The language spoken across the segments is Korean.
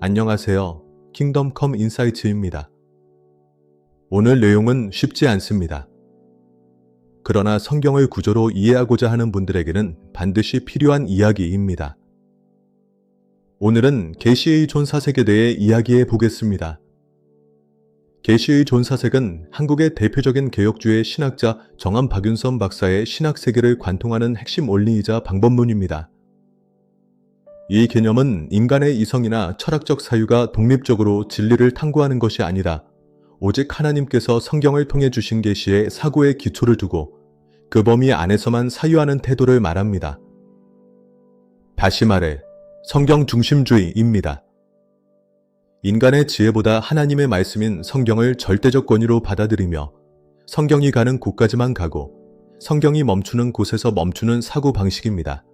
안녕하세요. 킹덤컴 인사이트입니다. 오늘 내용은 쉽지 않습니다. 그러나 성경을 구조로 이해하고자 하는 분들에게는 반드시 필요한 이야기입니다. 오늘은 계시의 존사색에 대해 이야기해 보겠습니다. 계시의 존사색은 한국의 대표적인 개혁주의 신학자 정암 박윤선 박사의 신학 세계를 관통하는 핵심 원리이자 방법론입니다. 이 개념은 인간의 이성이나 철학적 사유가 독립적으로 진리를 탐구하는 것이 아니라 오직 하나님께서 성경을 통해 주신 계시에 사고의 기초를 두고 그 범위 안에서만 사유하는 태도를 말합니다. 다시 말해 성경 중심주의입니다. 인간의 지혜보다 하나님의 말씀인 성경을 절대적 권위로 받아들이며 성경이 가는 곳까지만 가고 성경이 멈추는 곳에서 멈추는 사고 방식입니다.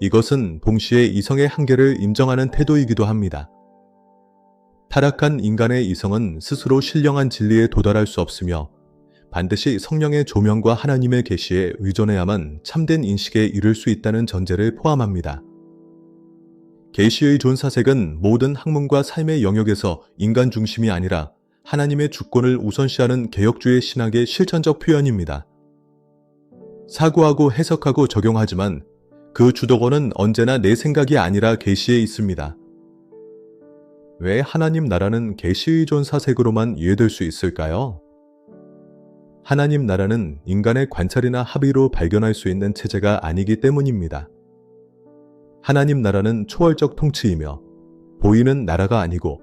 이것은 동시에 이성의 한계를 인정하는 태도이기도 합니다. 타락한 인간의 이성은 스스로 신령한 진리에 도달할 수 없으며 반드시 성령의 조명과 하나님의 계시에 의존해야만 참된 인식에 이를 수 있다는 전제를 포함합니다. 계시의 존사색은 모든 학문과 삶의 영역에서 인간 중심이 아니라 하나님의 주권을 우선시하는 개혁주의 신학의 실천적 표현입니다. 사고하고 해석하고 적용하지만 그 주도권은 언제나 내 생각이 아니라 계시에 있습니다. 왜 하나님 나라는 계시 의 존 사색으로만 이해될 수 있을까요? 하나님 나라는 인간의 관찰이나 합의로 발견할 수 있는 체제가 아니기 때문입니다. 하나님 나라는 초월적 통치이며 보이는 나라가 아니고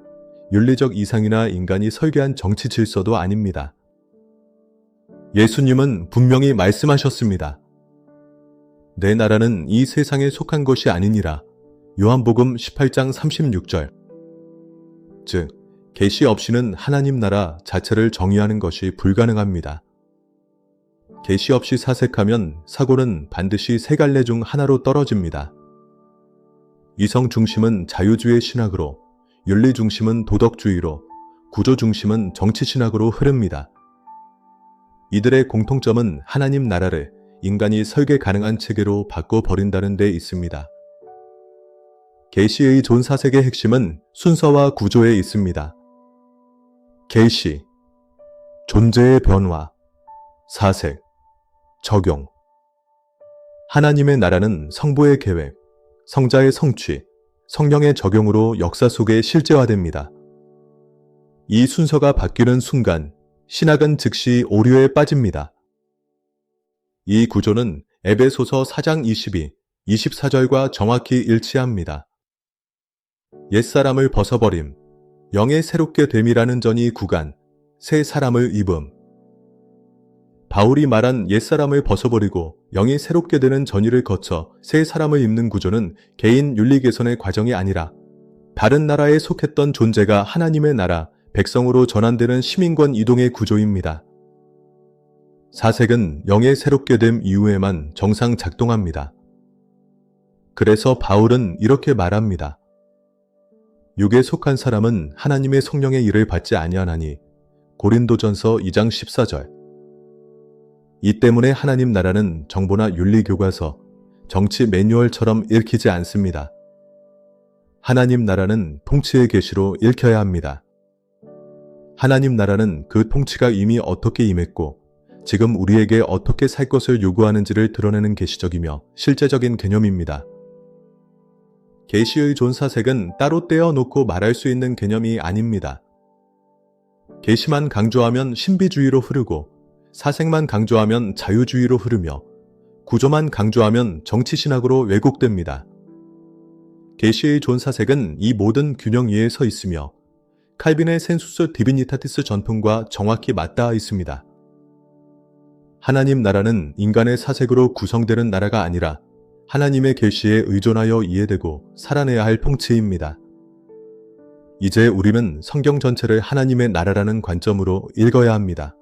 윤리적 이상이나 인간이 설계한 정치 질서도 아닙니다. 예수님은 분명히 말씀하셨습니다. 내 나라는 이 세상에 속한 것이 아니니라. 요한복음 18장 36절. 즉, 계시 없이는 하나님 나라 자체를 정의하는 것이 불가능합니다. 계시 없이 사색하면 사고는 반드시 세 갈래 중 하나로 떨어집니다. 이성 중심은 자유주의 신학으로, 윤리 중심은 도덕주의로, 구조 중심은 정치 신학으로 흐릅니다. 이들의 공통점은 하나님 나라를 인간이 설계 가능한 체계로 바꿔버린다는 데 있습니다. 계시의 존사색의 핵심은 순서와 구조에 있습니다. 계시, 존재의 변화, 사색, 적용. 하나님의 나라는 성부의 계획, 성자의 성취, 성령의 적용으로 역사 속에 실제화됩니다. 이 순서가 바뀌는 순간 신학은 즉시 오류에 빠집니다. 이 구조는 에베소서 4장 22, 24절과 정확히 일치합니다. 옛사람을 벗어버림, 영의 새롭게 됨이라는 전이 구간, 새 사람을 입음. 바울이 말한 옛사람을 벗어버리고 영이 새롭게 되는 전의를 거쳐 새 사람을 입는 구조는 개인 윤리 개선의 과정이 아니라 다른 나라에 속했던 존재가 하나님의 나라, 백성으로 전환되는 시민권 이동의 구조입니다. 사색은 영의 새롭게 됨 이후에만 정상 작동합니다. 그래서 바울은 이렇게 말합니다. 육에 속한 사람은 하나님의 성령의 일을 받지 아니하나니 고린도전서 2장 14절 이 때문에 하나님 나라는 정보나 윤리 교과서, 정치 매뉴얼처럼 읽히지 않습니다. 하나님 나라는 통치의 계시로 읽혀야 합니다. 하나님 나라는 그 통치가 이미 어떻게 임했고 지금 우리에게 어떻게 살 것을 요구하는지를 드러내는 계시적이며 실제적인 개념입니다. 계시의 존사색은 따로 떼어놓고 말할 수 있는 개념이 아닙니다. 계시만 강조하면 신비주의로 흐르고 사색만 강조하면 자유주의로 흐르며 구조만 강조하면 정치신학으로 왜곡됩니다. 계시의 존사색은 이 모든 균형 위에 서 있으며 칼빈의 센수스 디비니타티스 전통과 정확히 맞닿아 있습니다. 하나님 나라는 인간의 사색으로 구성되는 나라가 아니라 하나님의 계시에 의존하여 이해되고 살아내야 할 통치입니다. 이제 우리는 성경 전체를 하나님의 나라라는 관점으로 읽어야 합니다.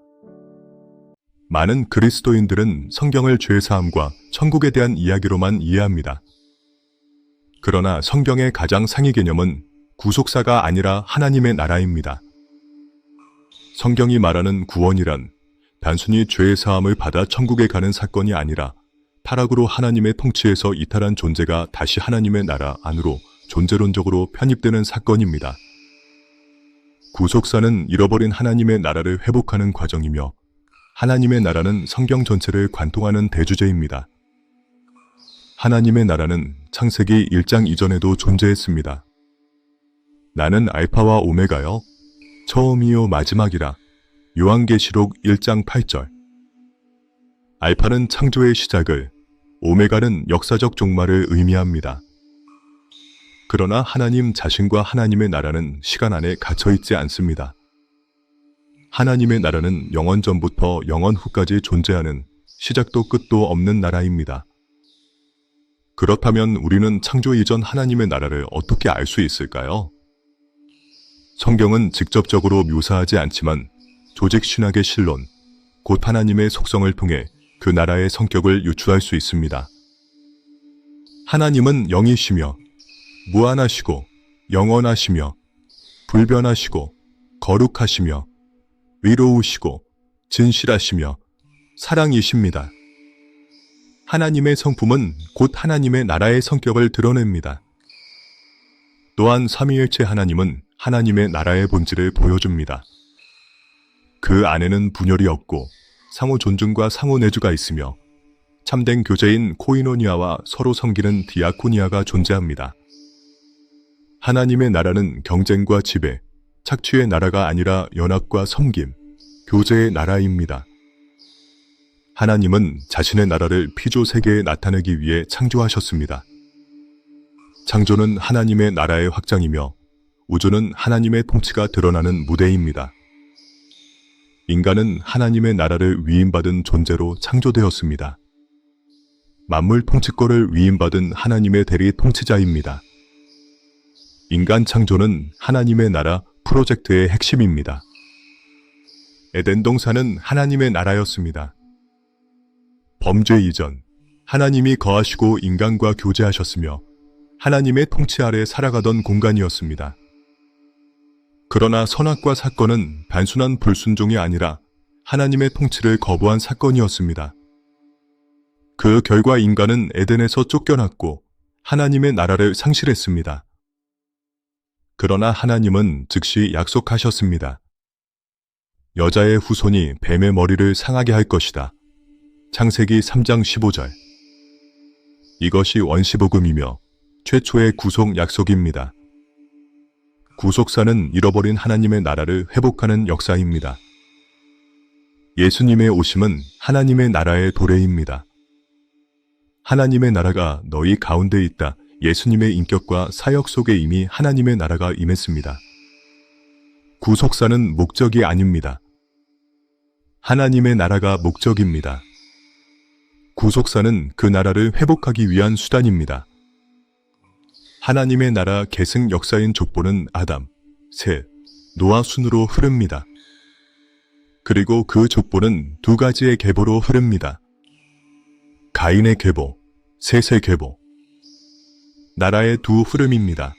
많은 그리스도인들은 성경을 죄사함과 천국에 대한 이야기로만 이해합니다. 그러나 성경의 가장 상위 개념은 구속사가 아니라 하나님의 나라입니다. 성경이 말하는 구원이란 단순히 죄의 사함을 받아 천국에 가는 사건이 아니라 타락으로 하나님의 통치에서 이탈한 존재가 다시 하나님의 나라 안으로 존재론적으로 편입되는 사건입니다. 구속사는 잃어버린 하나님의 나라를 회복하는 과정이며 하나님의 나라는 성경 전체를 관통하는 대주제입니다. 하나님의 나라는 창세기 1장 이전에도 존재했습니다. 나는 알파와 오메가요. 처음이요 마지막이라. 요한계시록 1장 8절. 알파는 창조의 시작을, 오메가는 역사적 종말을 의미합니다. 그러나 하나님 자신과 하나님의 나라는 시간 안에 갇혀 있지 않습니다. 하나님의 나라는 영원 전부터 영원 후까지 존재하는 시작도 끝도 없는 나라입니다. 그렇다면 우리는 창조 이전 하나님의 나라를 어떻게 알 수 있을까요? 성경은 직접적으로 묘사하지 않지만 조직 신학의 실론, 곧 하나님의 속성을 통해 그 나라의 성격을 유추할 수 있습니다. 하나님은 영이시며 무한하시고 영원하시며 불변하시고 거룩하시며 위로우시고 진실하시며 사랑이십니다. 하나님의 성품은 곧 하나님의 나라의 성격을 드러냅니다. 또한 삼위일체 하나님은 하나님의 나라의 본질을 보여줍니다. 그 안에는 분열이 없고 상호 존중과 상호 내주가 있으며 참된 교제인 코이노니아와 서로 섬기는 디아코니아가 존재합니다. 하나님의 나라는 경쟁과 지배, 착취의 나라가 아니라 연합과 섬김, 교제의 나라입니다. 하나님은 자신의 나라를 피조 세계에 나타내기 위해 창조하셨습니다. 창조는 하나님의 나라의 확장이며 우주는 하나님의 통치가 드러나는 무대입니다. 인간은 하나님의 나라를 위임받은 존재로 창조되었습니다. 만물 통치권을 위임받은 하나님의 대리 통치자입니다. 인간 창조는 하나님의 나라 프로젝트의 핵심입니다. 에덴 동산은 하나님의 나라였습니다. 범죄 이전, 하나님이 거하시고 인간과 교제하셨으며 하나님의 통치 아래 살아가던 공간이었습니다. 그러나 선악과 사건은 단순한 불순종이 아니라 하나님의 통치를 거부한 사건이었습니다. 그 결과 인간은 에덴에서 쫓겨났고 하나님의 나라를 상실했습니다. 그러나 하나님은 즉시 약속하셨습니다. 여자의 후손이 뱀의 머리를 상하게 할 것이다. 창세기 3장 15절. 이것이 원시복음이며 최초의 구속 약속입니다. 구속사는 잃어버린 하나님의 나라를 회복하는 역사입니다. 예수님의 오심은 하나님의 나라의 도래입니다. 하나님의 나라가 너희 가운데 있다. 예수님의 인격과 사역 속에 이미 하나님의 나라가 임했습니다. 구속사는 목적이 아닙니다. 하나님의 나라가 목적입니다. 구속사는 그 나라를 회복하기 위한 수단입니다. 하나님의 나라 계승 역사인 족보는 아담, 셋, 노아 순으로 흐릅니다. 그리고 그 족보는 두 가지의 계보로 흐릅니다. 가인의 계보, 셋의 계보. 나라의 두 흐름입니다.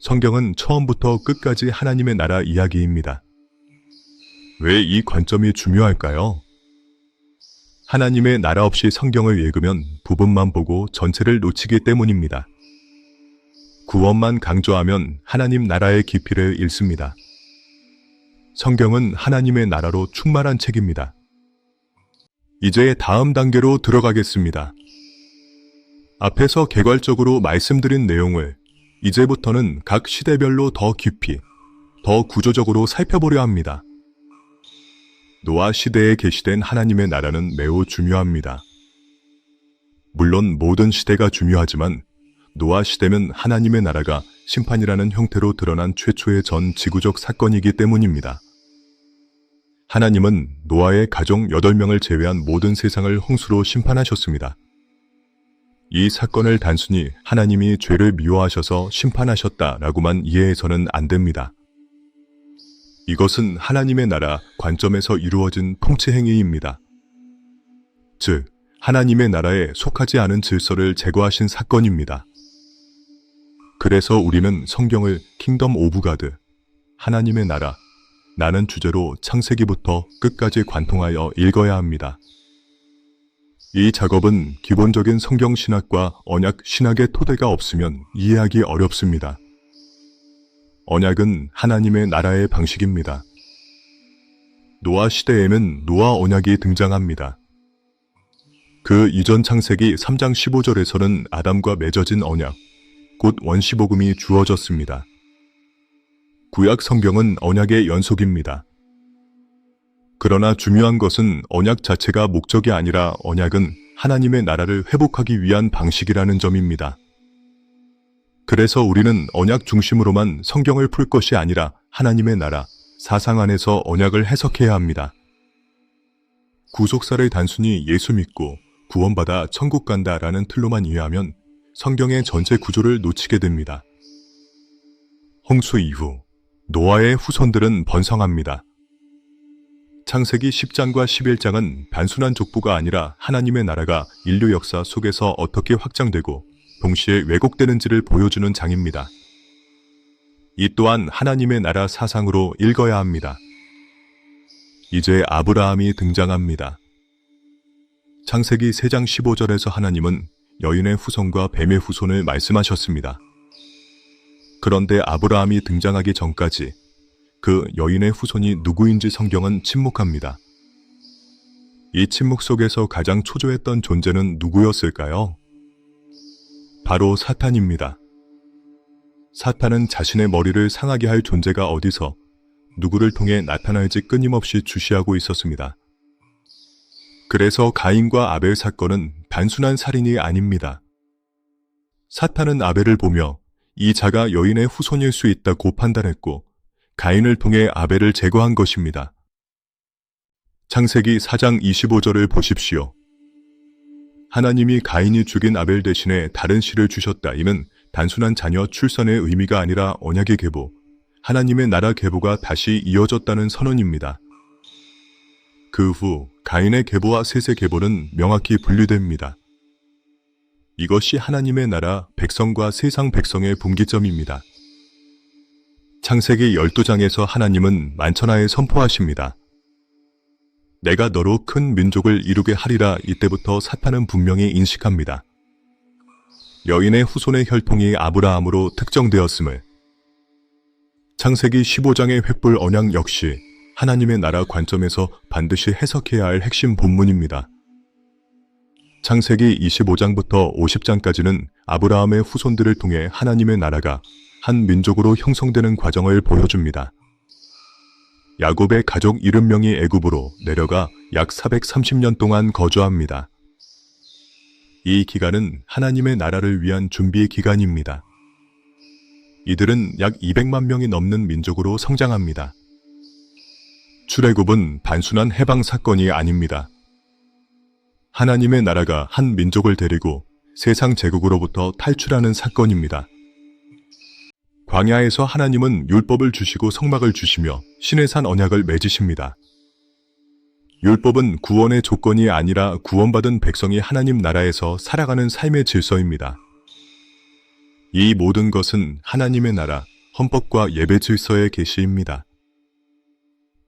성경은 처음부터 끝까지 하나님의 나라 이야기입니다. 왜 이 관점이 중요할까요? 하나님의 나라 없이 성경을 읽으면 부분만 보고 전체를 놓치기 때문입니다. 구원만 강조하면 하나님 나라의 깊이를 잃습니다. 성경은 하나님의 나라로 충만한 책입니다. 이제 다음 단계로 들어가겠습니다. 앞에서 개괄적으로 말씀드린 내용을 이제부터는 각 시대별로 더 깊이, 더 구조적으로 살펴보려 합니다. 노아 시대에 계시된 하나님의 나라는 매우 중요합니다. 물론 모든 시대가 중요하지만 노아 시대면 하나님의 나라가 심판이라는 형태로 드러난 최초의 전 지구적 사건이기 때문입니다. 하나님은 노아의 가족 8명을 제외한 모든 세상을 홍수로 심판하셨습니다. 이 사건을 단순히 하나님이 죄를 미워하셔서 심판하셨다라고만 이해해서는 안 됩니다. 이것은 하나님의 나라 관점에서 이루어진 통치 행위입니다. 즉, 하나님의 나라에 속하지 않은 질서를 제거하신 사건입니다. 그래서 우리는 성경을 킹덤 오브 가드, 하나님의 나라, 나는 주제로 창세기부터 끝까지 관통하여 읽어야 합니다. 이 작업은 기본적인 성경 신학과 언약 신학의 토대가 없으면 이해하기 어렵습니다. 언약은 하나님의 나라의 방식입니다. 노아 시대에는 노아 언약이 등장합니다. 그 이전 창세기 3장 15절에서는 아담과 맺어진 언약, 곧 원시복음이 주어졌습니다. 구약 성경은 언약의 연속입니다. 그러나 중요한 것은 언약 자체가 목적이 아니라 언약은 하나님의 나라를 회복하기 위한 방식이라는 점입니다. 그래서 우리는 언약 중심으로만 성경을 풀 것이 아니라 하나님의 나라, 사상 안에서 언약을 해석해야 합니다. 구속사를 단순히 예수 믿고 구원받아 천국 간다라는 틀로만 이해하면 성경의 전체 구조를 놓치게 됩니다. 홍수 이후 노아의 후손들은 번성합니다. 창세기 10장과 11장은 단순한 족보가 아니라 하나님의 나라가 인류 역사 속에서 어떻게 확장되고 동시에 왜곡되는지를 보여주는 장입니다. 이 또한 하나님의 나라 사상으로 읽어야 합니다. 이제 아브라함이 등장합니다. 창세기 3장 15절에서 하나님은 여인의 후손과 뱀의 후손을 말씀하셨습니다. 그런데 아브라함이 등장하기 전까지 그 여인의 후손이 누구인지 성경은 침묵합니다. 이 침묵 속에서 가장 초조했던 존재는 누구였을까요? 바로 사탄입니다. 사탄은 자신의 머리를 상하게 할 존재가 어디서 누구를 통해 나타날지 끊임없이 주시하고 있었습니다. 그래서 가인과 아벨 사건은 단순한 살인이 아닙니다. 사탄은 아벨을 보며 이 자가 여인의 후손일 수 있다고 판단했고 가인을 통해 아벨을 제거한 것입니다. 창세기 4장 25절을 보십시오. 하나님이 가인이 죽인 아벨 대신에 다른 씨를 주셨다. 이는 단순한 자녀 출산의 의미가 아니라 언약의 계보, 하나님의 나라 계보가 다시 이어졌다는 선언입니다. 그 후 가인의 계보와 셋의 계보는 명확히 분류됩니다. 이것이 하나님의 나라 백성과 세상 백성의 분기점입니다. 창세기 12장에서 하나님은 만천하에 선포하십니다. 내가 너로 큰 민족을 이루게 하리라 이때부터 사탄은 분명히 인식합니다. 여인의 후손의 혈통이 아브라함으로 특정되었음을 창세기 15장의 횃불 언약 역시 하나님의 나라 관점에서 반드시 해석해야 할 핵심 본문입니다. 창세기 25장부터 50장까지는 아브라함의 후손들을 통해 하나님의 나라가 한 민족으로 형성되는 과정을 보여줍니다. 야곱의 가족 70명이 애굽으로 내려가 약 430년 동안 거주합니다. 이 기간은 하나님의 나라를 위한 준비 기간입니다. 이들은 약 200만 명이 넘는 민족으로 성장합니다. 출애굽은 단순한 해방 사건이 아닙니다. 하나님의 나라가 한 민족을 데리고 세상 제국으로부터 탈출하는 사건입니다. 광야에서 하나님은 율법을 주시고 성막을 주시며 신의 산 언약을 맺으십니다. 율법은 구원의 조건이 아니라 구원받은 백성이 하나님 나라에서 살아가는 삶의 질서입니다. 이 모든 것은 하나님의 나라, 헌법과 예배 질서의 계시입니다.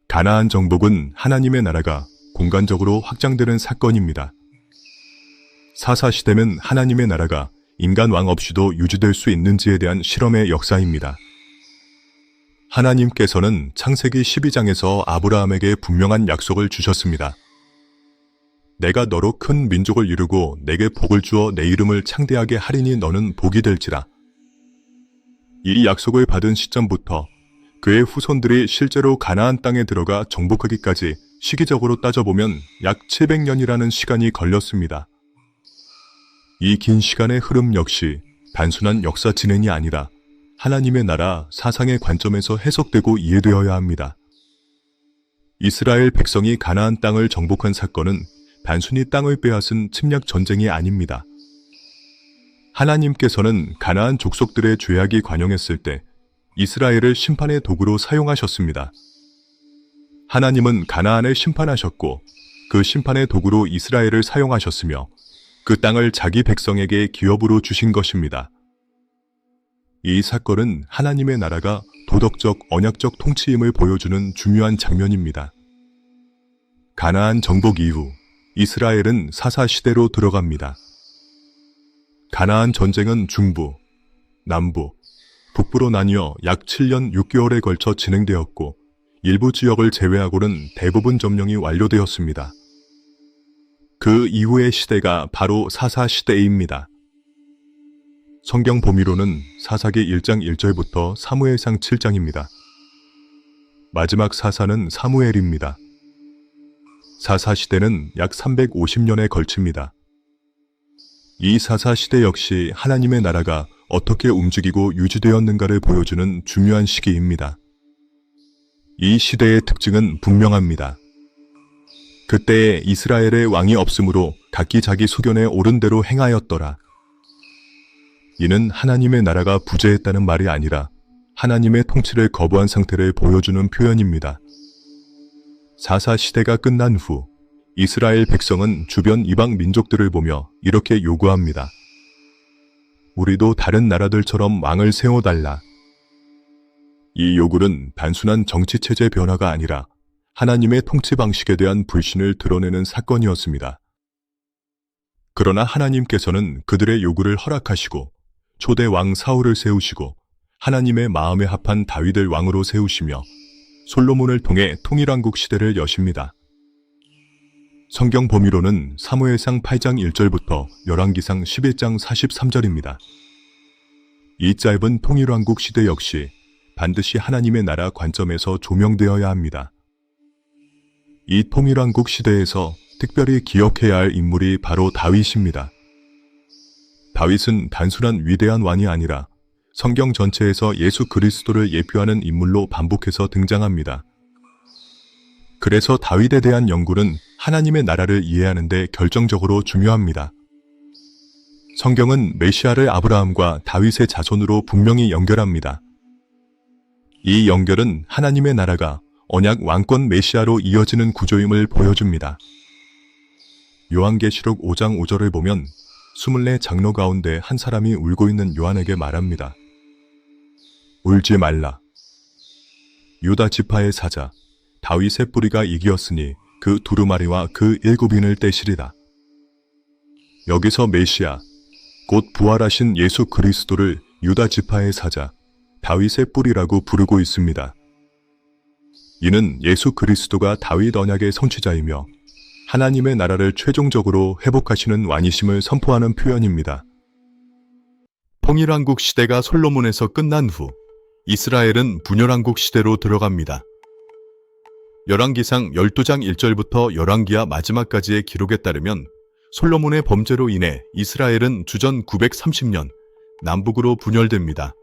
가나안 정복은 하나님의 나라가 공간적으로 확장되는 사건입니다. 사사시대는 하나님의 나라가 인간 왕 없이도 유지될 수 있는지에 대한 실험의 역사입니다. 하나님께서는 창세기 12장에서 아브라함에게 분명한 약속을 주셨습니다. 내가 너로 큰 민족을 이루고 내게 복을 주어 내 이름을 창대하게 하리니 너는 복이 될지라. 이 약속을 받은 시점부터 그의 후손들이 실제로 가나안 땅에 들어가 정복하기까지 시기적으로 따져보면 약 700년이라는 시간이 걸렸습니다. 이 긴 시간의 흐름 역시 단순한 역사 진행이 아니라 하나님의 나라 사상의 관점에서 해석되고 이해되어야 합니다. 이스라엘 백성이 가나안 땅을 정복한 사건은 단순히 땅을 빼앗은 침략 전쟁이 아닙니다. 하나님께서는 가나안 족속들의 죄악이 관영했을 때 이스라엘을 심판의 도구로 사용하셨습니다. 하나님은 가나안을 심판하셨고 그 심판의 도구로 이스라엘을 사용하셨으며 그 땅을 자기 백성에게 기업으로 주신 것입니다. 이 사건은 하나님의 나라가 도덕적, 언약적 통치임을 보여주는 중요한 장면입니다. 가나안 정복 이후 이스라엘은 사사 시대로 들어갑니다. 가나안 전쟁은 중부, 남부, 북부로 나뉘어 약 7년 6개월에 걸쳐 진행되었고 일부 지역을 제외하고는 대부분 점령이 완료되었습니다. 그 이후의 시대가 바로 사사 시대입니다. 성경 범위로는 사사기 1장 1절부터 사무엘상 7장입니다. 마지막 사사는 사무엘입니다. 사사 시대는 약 350년에 걸칩니다. 이 사사 시대 역시 하나님의 나라가 어떻게 움직이고 유지되었는가를 보여주는 중요한 시기입니다. 이 시대의 특징은 분명합니다. 그때에 이스라엘의 왕이 없으므로 각기 자기 소견에 옳은 대로 행하였더라. 이는 하나님의 나라가 부재했다는 말이 아니라 하나님의 통치를 거부한 상태를 보여주는 표현입니다. 사사 시대가 끝난 후 이스라엘 백성은 주변 이방 민족들을 보며 이렇게 요구합니다. 우리도 다른 나라들처럼 왕을 세워달라. 이 요구는 단순한 정치체제 변화가 아니라 하나님의 통치 방식에 대한 불신을 드러내는 사건이었습니다. 그러나 하나님께서는 그들의 요구를 허락하시고 초대 왕 사울을 세우시고 하나님의 마음에 합한 다윗을 왕으로 세우시며 솔로몬을 통해 통일왕국 시대를 여십니다. 성경 범위로는 사무엘상 8장 1절부터 열왕기상 11장 43절입니다. 이 짧은 통일왕국 시대 역시 반드시 하나님의 나라 관점에서 조명되어야 합니다. 이 통일왕국 시대에서 특별히 기억해야 할 인물이 바로 다윗입니다. 다윗은 단순한 위대한 왕이 아니라 성경 전체에서 예수 그리스도를 예표하는 인물로 반복해서 등장합니다. 그래서 다윗에 대한 연구는 하나님의 나라를 이해하는 데 결정적으로 중요합니다. 성경은 메시아를 아브라함과 다윗의 자손으로 분명히 연결합니다. 이 연결은 하나님의 나라가 언약 왕권 메시아로 이어지는 구조임을 보여줍니다. 요한계시록 5장 5절을 보면 24 장로 가운데 한 사람이 울고 있는 요한에게 말합니다. 울지 말라. 유다 지파의 사자 다윗의 뿌리가 이기었으니 그 두루마리와 그 일곱인을 떼시리다. 여기서 메시아 곧 부활하신 예수 그리스도를 유다 지파의 사자 다윗의 뿌리라고 부르고 있습니다. 이는 예수 그리스도가 다윗 언약의 성취자이며 하나님의 나라를 최종적으로 회복하시는 왕이심을 선포하는 표현입니다. 통일왕국 시대가 솔로몬에서 끝난 후 이스라엘은 분열왕국 시대로 들어갑니다. 열왕기상 12장 1절부터 열왕기하 마지막까지의 기록에 따르면 솔로몬의 범죄로 인해 이스라엘은 주전 930년 남북으로 분열됩니다.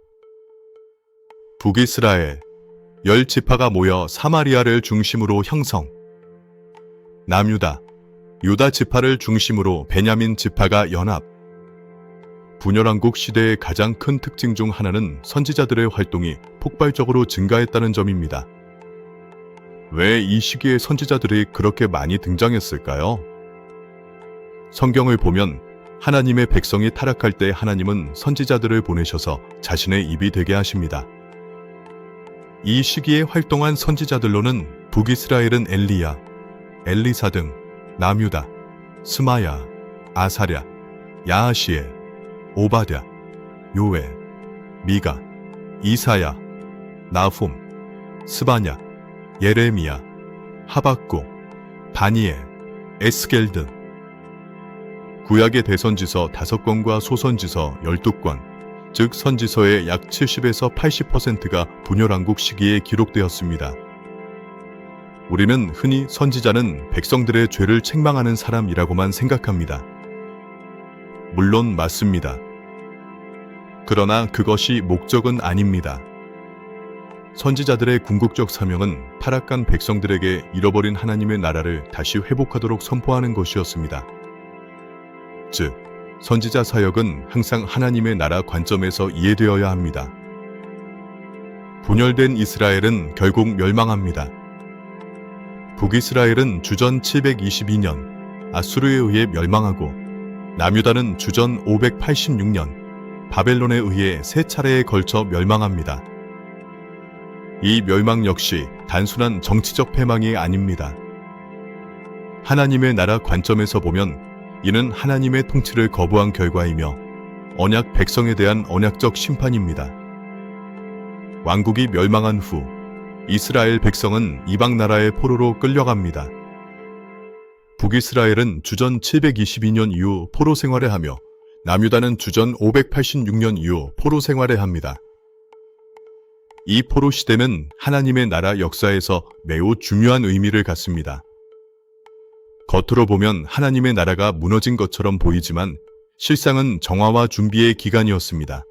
북이스라엘 열 지파가 모여 사마리아를 중심으로 형성. 남유다 유다 지파를 중심으로 베냐민 지파가 연합. 분열왕국 시대의 가장 큰 특징 중 하나는 선지자들의 활동이 폭발적으로 증가했다는 점입니다. 왜 이 시기에 선지자들이 그렇게 많이 등장했을까요? 성경을 보면 하나님의 백성이 타락할 때 하나님은 선지자들을 보내셔서 자신의 입이 되게 하십니다. 이 시기에 활동한 선지자들로는 북이스라엘은 엘리야, 엘리사 등 남유다, 스마야, 아사랴, 야하시엘, 오바댜, 요엘, 미가, 이사야, 나훔, 스바냐, 예레미야, 하박국, 다니엘, 에스겔 등 구약의 대선지서 5권과 소선지서 12권, 즉 선지서의 약 70에서 80%가 분열왕국 시기에 기록되었습니다. 우리는 흔히 선지자는 백성들의 죄를 책망하는 사람이라고만 생각합니다. 물론 맞습니다. 그러나 그것이 목적은 아닙니다. 선지자들의 궁극적 사명은 타락한 백성들에게 잃어버린 하나님의 나라를 다시 회복하도록 선포하는 것이었습니다. 즉, 선지자 사역은 항상 하나님의 나라 관점에서 이해되어야 합니다. 분열된 이스라엘은 결국 멸망합니다. 북이스라엘은 주전 722년 아수르에 의해 멸망하고 남유다는 주전 586년 바벨론에 의해 세 차례에 걸쳐 멸망합니다. 이 멸망 역시 단순한 정치적 패망이 아닙니다. 하나님의 나라 관점에서 보면 이는 하나님의 통치를 거부한 결과이며 언약 백성에 대한 언약적 심판입니다. 왕국이 멸망한 후 이스라엘 백성은 이방 나라의 포로로 끌려갑니다. 북이스라엘은 주전 722년 이후 포로 생활을 하며 남유다는 주전 586년 이후 포로 생활을 합니다. 이 포로 시대는 하나님의 나라 역사에서 매우 중요한 의미를 갖습니다. 겉으로 보면 하나님의 나라가 무너진 것처럼 보이지만 실상은 정화와 준비의 기간이었습니다.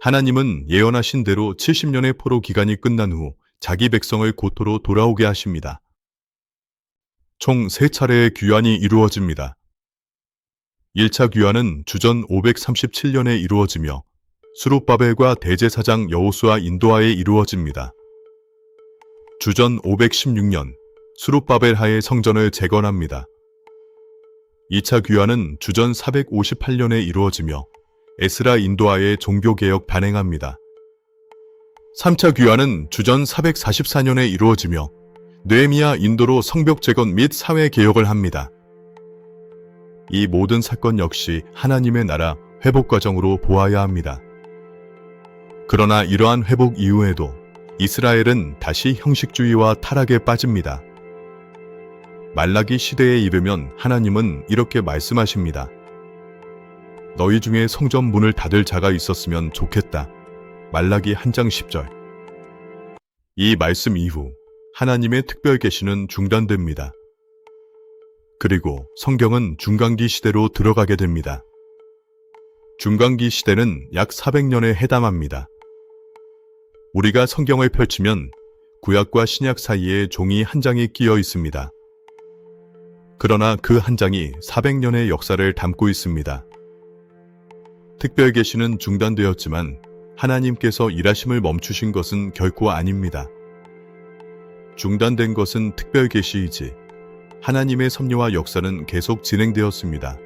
하나님은 예언하신 대로 70년의 포로 기간이 끝난 후 자기 백성을 고토로 돌아오게 하십니다. 총 3차례의 귀환이 이루어집니다. 1차 귀환은 주전 537년에 이루어지며 수룹바벨과 대제사장 여호수아 인도하에 이루어집니다. 주전 516년 수룹바벨 하에 성전을 재건합니다. 2차 귀환은 주전 458년에 이루어지며 에스라 인도하에 종교개혁 발행합니다. 3차 귀환은 주전 444년에 이루어지며 뇌미아 인도로 성벽 재건 및 사회 개혁을 합니다. 이 모든 사건 역시 하나님의 나라 회복 과정으로 보아야 합니다. 그러나 이러한 회복 이후에도 이스라엘은 다시 형식주의와 타락에 빠집니다. 말라기 시대에 이르면 하나님은 이렇게 말씀하십니다. 너희 중에 성전 문을 닫을 자가 있었으면 좋겠다. 말라기 한 장 10절. 이 말씀 이후 하나님의 특별 계시는 중단됩니다. 그리고 성경은 중간기 시대로 들어가게 됩니다. 중간기 시대는 약 400년에 해당합니다. 우리가 성경을 펼치면 구약과 신약 사이에 종이 한 장이 끼어 있습니다. 그러나 그 한 장이 400년의 역사를 담고 있습니다. 특별 계시는 중단되었지만 하나님께서 일하심을 멈추신 것은 결코 아닙니다. 중단된 것은 특별 계시이지 하나님의 섭리와 역사는 계속 진행되었습니다.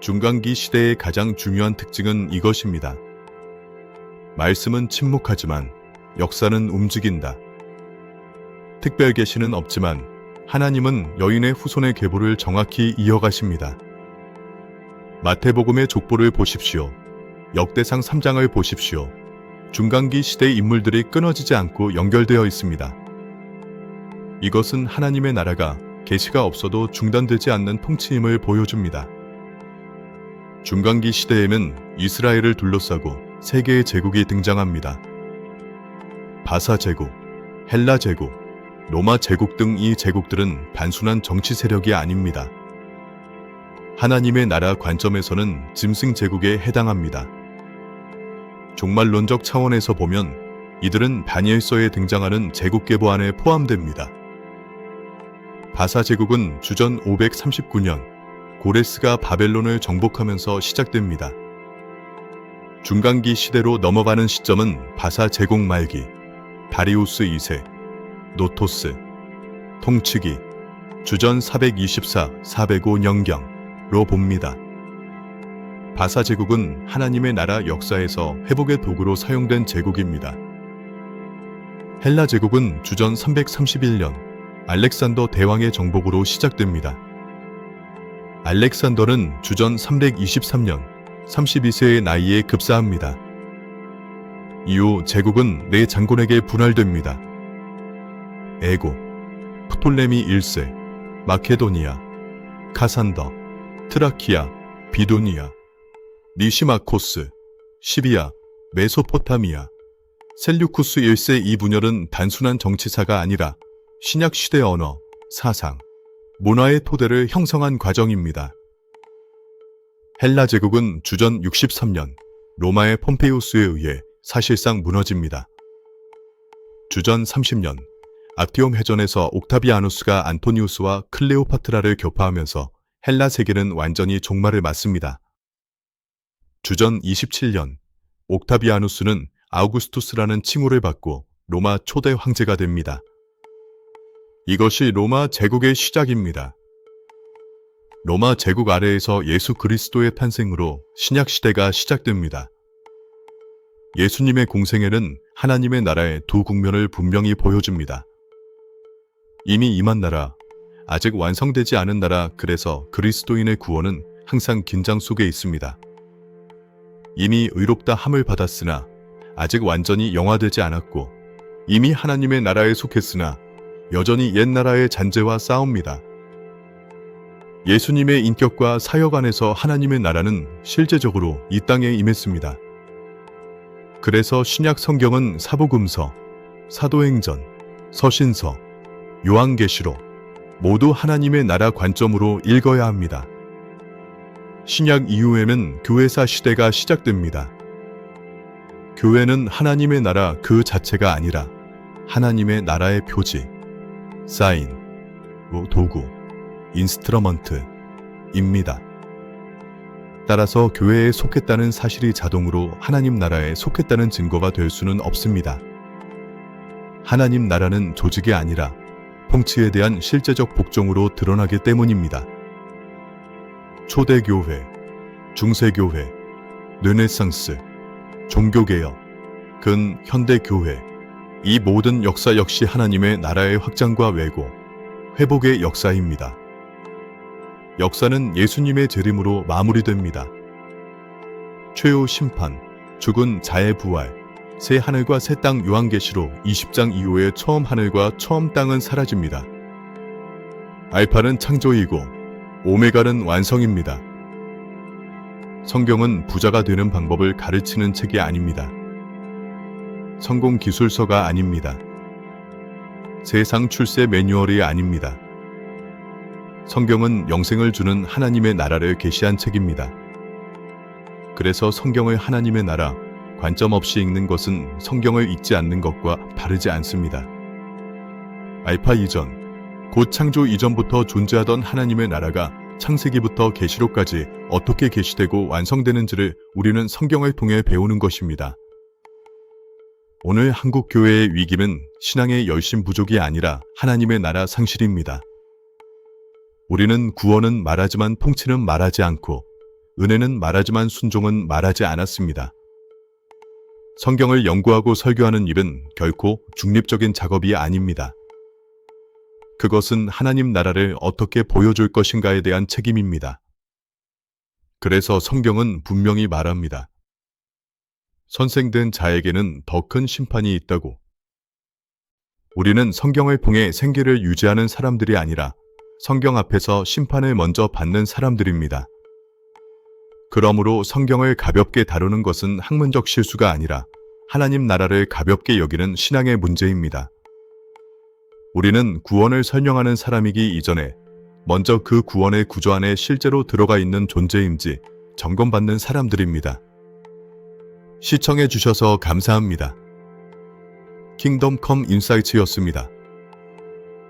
중간기 시대의 가장 중요한 특징은 이것입니다. 말씀은 침묵하지만 역사는 움직인다. 특별 계시는 없지만 하나님은 여인의 후손의 계보를 정확히 이어가십니다. 마태복음의 족보를 보십시오. 역대상 3장을 보십시오. 중간기 시대의 인물들이 끊어지지 않고 연결되어 있습니다. 이것은 하나님의 나라가 계시가 없어도 중단되지 않는 통치임을 보여줍니다. 중간기 시대에는 이스라엘을 둘러싸고 세 개의 제국이 등장합니다. 바사 제국, 헬라 제국, 로마 제국 등 이 제국들은 단순한 정치 세력이 아닙니다. 하나님의 나라 관점에서는 짐승 제국에 해당합니다. 종말론적 차원에서 보면 이들은 다니엘서에 등장하는 제국 계보 안에 포함됩니다. 바사 제국은 주전 539년 고레스가 바벨론을 정복하면서 시작됩니다. 중간기 시대로 넘어가는 시점은 바사 제국 말기, 다리우스 2세, 노토스, 통치기, 주전 424, 405 년경로 봅니다. 바사 제국은 하나님의 나라 역사에서 회복의 도구로 사용된 제국입니다. 헬라 제국은 주전 331년 알렉산더 대왕의 정복으로 시작됩니다. 알렉산더는 주전 323년 32세의 나이에 급사합니다. 이후 제국은 네 장군에게 분할됩니다. 에고, 프톨레미 1세, 마케도니아, 카산더, 트라키아, 비도니아, 니시마코스, 시비아, 메소포타미아, 셀류쿠스 1세 이 분열은 단순한 정치사가 아니라 신약 시대 언어, 사상, 문화의 토대를 형성한 과정입니다. 헬라 제국은 주전 63년 로마의 폼페이우스에 의해 사실상 무너집니다. 주전 30년 아티움 해전에서 옥타비아누스가 안토니우스와 클레오파트라를 교파하면서 헬라 세계는 완전히 종말을 맞습니다. 주전 27년 옥타비아누스는 아우구스투스라는 칭호를 받고 로마 초대 황제가 됩니다. 이것이 로마 제국의 시작입니다. 로마 제국 아래에서 예수 그리스도의 탄생으로 신약 시대가 시작됩니다. 예수님의 공생애는 하나님의 나라의 두 국면을 분명히 보여줍니다. 이미 임한 나라, 아직 완성되지 않은 나라 그래서 그리스도인의 구원은 항상 긴장 속에 있습니다. 이미 의롭다 함을 받았으나 아직 완전히 영화되지 않았고 이미 하나님의 나라에 속했으나 여전히 옛 나라의 잔재와 싸웁니다. 예수님의 인격과 사역 안에서 하나님의 나라는 실제적으로 이 땅에 임했습니다. 그래서 신약 성경은 사복음서, 사도행전, 서신서, 요한계시록 모두 하나님의 나라 관점으로 읽어야 합니다. 신약 이후에는 교회사 시대가 시작됩니다. 교회는 하나님의 나라 그 자체가 아니라 하나님의 나라의 표지, 사인, 뭐 도구, 인스트러먼트입니다. 따라서 교회에 속했다는 사실이 자동으로 하나님 나라에 속했다는 증거가 될 수는 없습니다. 하나님 나라는 조직이 아니라 통치에 대한 실제적 복종으로 드러나기 때문입니다. 초대교회, 중세교회, 르네상스, 종교개혁, 근 현대교회, 이 모든 역사 역시 하나님의 나라의 확장과 왜고, 회복의 역사입니다. 역사는 예수님의 재림으로 마무리됩니다. 최후 심판, 죽은 자의 부활, 새 하늘과 새 땅 요한계시록 20장 이후에 처음 하늘과 처음 땅은 사라집니다. 알파는 창조이고 오메가는 완성입니다. 성경은 부자가 되는 방법을 가르치는 책이 아닙니다. 성공 기술서가 아닙니다. 세상 출세 매뉴얼이 아닙니다. 성경은 영생을 주는 하나님의 나라를 계시한 책입니다. 그래서 성경을 하나님의 나라, 관점 없이 읽는 것은 성경을 읽지 않는 것과 다르지 않습니다. 알파 이전, 곧 창조 이전부터 존재하던 하나님의 나라가 창세기부터 계시록까지 어떻게 계시되고 완성되는지를 우리는 성경을 통해 배우는 것입니다. 오늘 한국 교회의 위기는 신앙의 열심 부족이 아니라 하나님의 나라 상실입니다. 우리는 구원은 말하지만 통치는 말하지 않고 은혜는 말하지만 순종은 말하지 않았습니다. 성경을 연구하고 설교하는 일은 결코 중립적인 작업이 아닙니다. 그것은 하나님 나라를 어떻게 보여줄 것인가에 대한 책임입니다. 그래서 성경은 분명히 말합니다. 선생된 자에게는 더 큰 심판이 있다고. 우리는 성경을 통해 생계를 유지하는 사람들이 아니라 성경 앞에서 심판을 먼저 받는 사람들입니다. 그러므로 성경을 가볍게 다루는 것은 학문적 실수가 아니라 하나님 나라를 가볍게 여기는 신앙의 문제입니다. 우리는 구원을 설명하는 사람이기 이전에 먼저 그 구원의 구조 안에 실제로 들어가 있는 존재인지 점검받는 사람들입니다. 시청해 주셔서 감사합니다. 킹덤 컴 인사이츠였습니다.